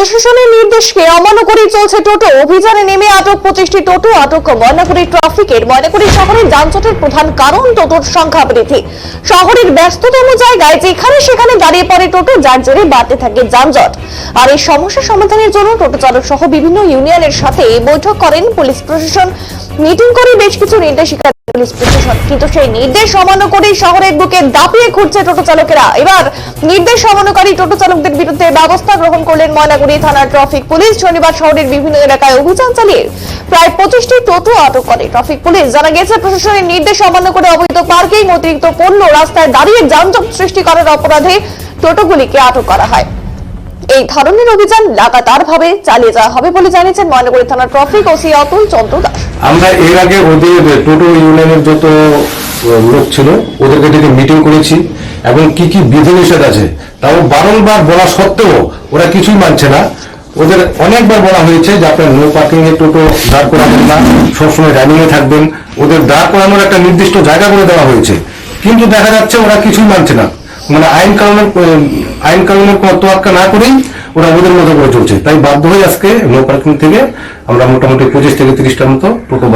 প্রশাসনের নির্দেশকে অমান্য করেই চলছে টোটো। অভিযানে নেমে আটক পঁচিশটি টোটো, আটক ময়নাগুড়ি ট্রাফিকের। ময়নাগুড়ি শহরের যানজটের প্রধান কারণ টোটোর সংখ্যা বৃদ্ধি। শহরের ব্যস্ততম জায়গায় যেখানে সেখানে দাঁড়িয়ে পড়ে টোটো, যার জেরে বাড়তে থাকে যানজট। আর এই সমস্যা সমাধানের জন্য টোটো চালক সহ বিভিন্ন ইউনিয়নের সাথে বৈঠক করেন পুলিশ প্রশাসন। মিটিং করে বেশ কিছু নির্দেশিকা পুলিশ প্রশাসন, কিন্তু সেই নির্দেশ অমান্য করে শহরের বুকে দাপিয়ে ঘুরছে টোটো চালকেরা। এবার নির্দেশ অমান্যকারী টোটো চালকদের বিরুদ্ধে ব্যবস্থা গ্রহণ করলেন ময়নাগুড়ি থানার ট্রাফিক পুলিশ। শনিবার শহরের বিভিন্ন এলাকায় অভিযান চালিয়ে প্রায় পঁচিশটি টোটো আটক করে ট্রাফিক পুলিশ। জানা গেছে, প্রশাসনের নির্দেশ অমান্য করে অবৈধ পার্কিং, অতিরিক্ত পণ্য রাস্তায় দাঁড়িয়ে যানজট সৃষ্টি করার অপরাধে টোটোগুলিকে আটক করা হয়। এই ধরনের অভিযান লাগাতার ভাবে চালিয়ে যাওয়া হবে বলে জানিয়েছেন ময়নাগুড়ি থানার ট্রাফিক ওসি অতুল চন্দ্র দাস। আমরা এর আগে ওদের টোটো ইউনিয়নের যত লোক ছিল ওদেরকে ডেকে মিটিং করেছি এবং কি কি বিধিনিষেধ আছে তাও বারংবার বলা সত্ত্বেও ওরা কিছুই মানছে না। ওদের অনেকবার বলা হয়েছে যে আপনার নো পার্কিং এ টোটো দাঁড় করাবেন না সবসময় রানিং এ থাকবেন। ওদের দাঁড় করানোর একটা নির্দিষ্ট জায়গা করে দেওয়া হয়েছে। কিন্তু দেখা যাচ্ছে ওরা কিছুই মানছে না। মানে আইন উম, আইন কানুনের কোনো তোয়াক্কা না করেই ওরা ওদের মতো করে চলছে। তাই বাধ্য হয়ে আজকে নো পার্কিং থেকে আমরা মোটামুটি পঁচিশ থেকে তিরিশটার মতো টোটো